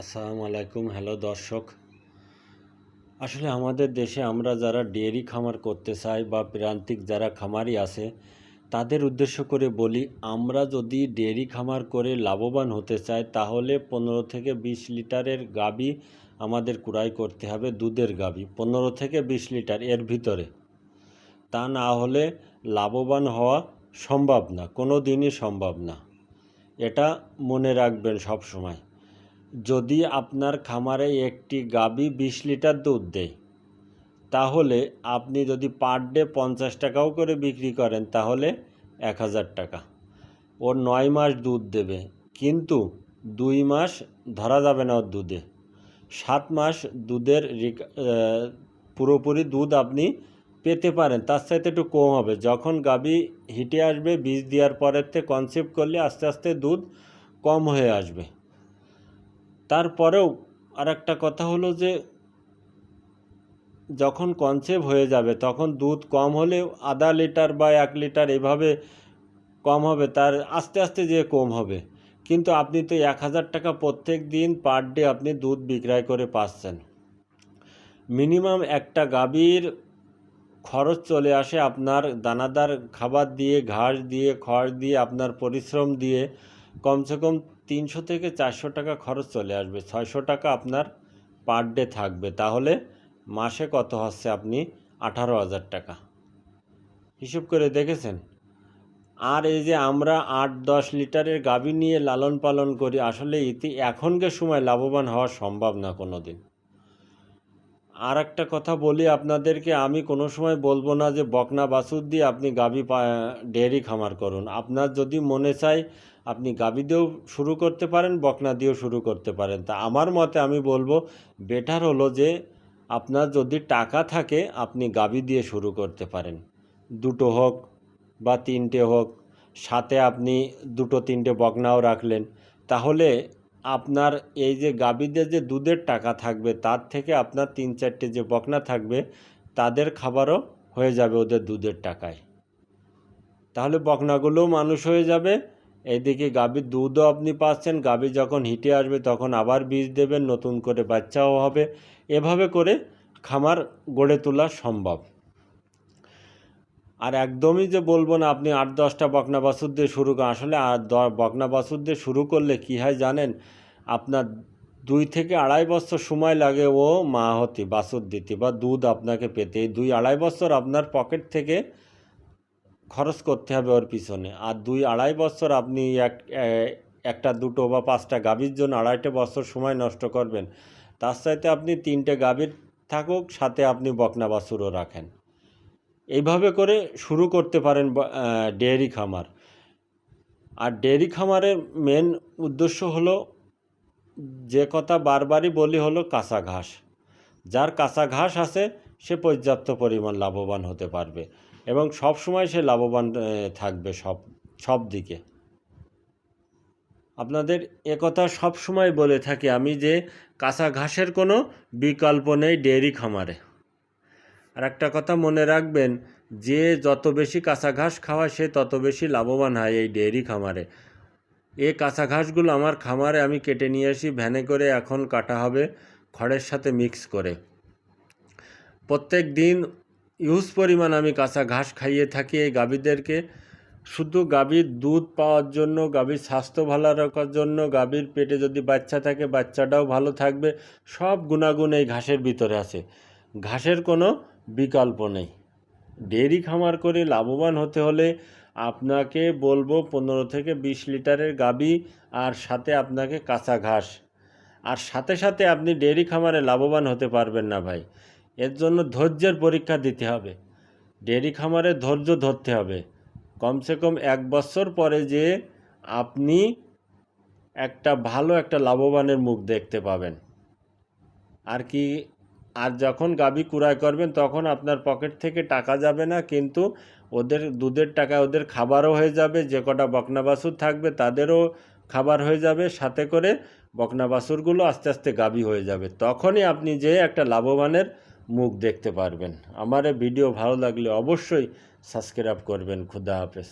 আসসালামু আলাইকুম, হ্যালো দর্শক। আসলে আমাদের দেশে আমরা যারা ডেয়ারি খামার করতে চাই বা প্রান্তিক যারা খামারি আছে, তাদের উদ্দেশ্য করে বলি, আমরা যদি ডেয়ারি খামার করে লাভবান হতে চাই, তাহলে পনেরো থেকে বিশ লিটারের গাবি আমাদের কুড়াই করতে হবে, দুধের গাবি পনেরো থেকে বিশ লিটার এর ভিতরে। তা না হলে লাভবান হওয়া সম্ভব না, কোনো দিনই সম্ভব না। এটা মনে রাখবেন সব সময়। যদি আপনার খামারে একটি গাভী বিশ লিটার দুধ দেয়, তাহলে আপনি যদি পার ডে পঞ্চাশ টাকাও করে বিক্রি করেন, তাহলে এক হাজার টাকা। ওর নয় মাস দুধ দেবে, কিন্তু দুই মাস ধরা যাবে না ওর দুধে। সাত মাস দুধের পুরোপুরি দুধ আপনি পেতে পারেন, তার সাথে একটু কম হবে। যখন গাভী হিটে আসবে, বীজ দেওয়ার পরের থেকে কনসেপ্ট করলে আস্তে আস্তে দুধ কম হয়ে আসবে। তারপরেও আর একটা কথা হলো যে, যখন কনসেভ হয়ে যাবে, তখন দুধ কম হলেও আধা লিটার বা এক লিটার এভাবে কম হবে, তার আস্তে আস্তে যে কম হবে। কিন্তু আপনি তো এক হাজার টাকা প্রত্যেক দিন পার ডে আপনি দুধ বিক্রয় করে পাচ্ছেন। মিনিমাম একটা গাভীর খরচ চলে আসে আপনার দানাদার খাবার দিয়ে, ঘাস দিয়ে, খড় দিয়ে, আপনার পরিশ্রম দিয়ে। কমসে কম তিনশো থেকে চারশো টাকা খরচ চলে আসবে। ছয়শো টাকা আপনার পার ডে থাকবে। তাহলে মাসে কত হচ্ছে আপনি? আঠারো হাজার টাকা। হিসেব করে দেখেছেন? আর এই যে আমরা আট দশ লিটারের গাভী নিয়ে লালন পালন করি, আসলে ইতি এখনকার সময় লাভবান হওয়া সম্ভব না কোনো দিন আর একটা কথা বলি আপনাদেরকে, আমি কোনো সময় বলব না যে বকনা বাছুর দিয়ে আপনি গাভী ডেয়ারি খামার করুন। আপনার যদি মনে চায় আপনি গাভী দিয়েও শুরু করতে পারেন, বকনা দিয়েও শুরু করতে পারেন। তা আমার মতে আমি বলব বেটার হলো যে আপনার যদি টাকা থাকে, আপনি গাভী দিয়ে শুরু করতে পারেন। দুটো হোক বা তিনটে হোক, সাথে আপনি দুটো তিনটে বকনাও রাখলেন, তাহলে আপনার এই যে গাভীদের যে দুধের টাকা থাকবে, তার থেকে আপনার তিন চারটে যে বকনা থাকবে, তাদের খাবারও হয়ে যাবে ওদের দুধের টাকায়। তাহলে বকনাগুলোও মানুষ হয়ে যাবে। এইদিকে গাভীর দুধও আপনি পাচ্ছেন। গাভী যখন হিটে আসবে, তখন আবার বীজ দেবেন, নতুন করে বাচ্চাও হবে। এভাবে করে খামার গড়ে তোলা সম্ভব। আর একদমই যে বলব না, আপনি আট, দশটা বকনা বাছুর দিয়ে শুরু করেন। আসলে আর বকনা বাছুর দিয়ে শুরু করলে কী হয় জানেন? আপনার দুই থেকে আড়াই বছর সময় লাগে ও মা হতে, বাছুর দিতে বা দুধ আপনাকে পেতে। দুই, আড়াই বছর আপনার পকেট থেকে খরচ করতে হবে ওর পিছনে। আর দুই, আড়াই বছর আপনি এক একটা, দুটো বা পাঁচটা গাভীর জন্য আড়াইটা বছর সময় নষ্ট করবেন। তার সাথে আপনি তিনটে গাভীর থাকুক, সাথে আপনি বকনা বাছুরও রাখেন। এইভাবে করে শুরু করতে পারেন ডেয়ারি খামার। আর ডেয়ারি খামারের মেন উদ্দেশ্য হলো, যে কথা বারবারই বলি হলো কাঁচা ঘাস। যার কাঁচা ঘাস আছে, সে পর্যাপ্ত পরিমাণ লাভবান হতে পারবে এবং সব সময় সে লাভবান থাকবে সব সব দিকে। আপনাদের একথা সব সময় বলে থাকি আমি যে, কাঁচা ঘাসের কোনো বিকল্প নেই ডেয়ারি খামারে। আর একটা কথা মনে রাখবেন, যে যত বেশি কাঁচা ঘাস খাওয়ায় সে তত বেশি লাভবান হয় এই ডেয়ারি খামারে। এই কাঁচা ঘাসগুলো আমার খামারে আমি কেটে নিয়ে আসি, ভ্যানে করে এখন কাটা হবে, খড়ের সাথে মিক্স করে। প্রত্যেক দিন ইউজ পরিমাণ আমি কাঁচা ঘাস খাইয়ে থাকি এই গাভীদেরকে। শুধু গাভীর দুধ পাওয়ার জন্য, গাভীর স্বাস্থ্য ভালো রাখার জন্য, গাভীর পেটে যদি বাচ্চা থাকে, বাচ্চাটাও ভালো থাকবে, সব গুণাগুণ এই ঘাসের ভিতরে আছে। ঘাসের কোনো বিকল্প নেই। ডেয়ারি খামার করে লাভবান হতে হলে আপনাকে বলব পনেরো থেকে বিশ লিটারের গাভী আর সাথে আপনাকে কাঁচা ঘাস। আর সাথে সাথে আপনি ডেয়ারি খামারে লাভবান হতে পারবেন না ভাই। এর জন্য ধৈর্যের পরীক্ষা দিতে হবে। ডেয়ারি খামারে ধৈর্য ধরতে হবে। কমসে কম এক বছর পরে যে আপনি একটা ভালো, একটা লাভবানের মুখ দেখতে পাবেন। আর কি আর যখন গাভী কুড়াই করবেন, তখন আপনার পকেট থেকে টাকা যাবে না, কিন্তু ওদের দুধের টাকা ওদের খাবারও হয়ে যাবে, যে কটা বকনা বাছুর থাকবে তাদেরও খাবার হয়ে যাবে, সাথে করে বকনা বাছুরগুলো আস্তে আস্তে গাভী হয়ে যাবে। তখনই আপনি যে একটা লাভবানের মুখ দেখতে পারবেন। আমার ভিডিও ভালো লাগলে অবশ্যই সাবস্ক্রাইব করবেন। খুদা হাফেজ।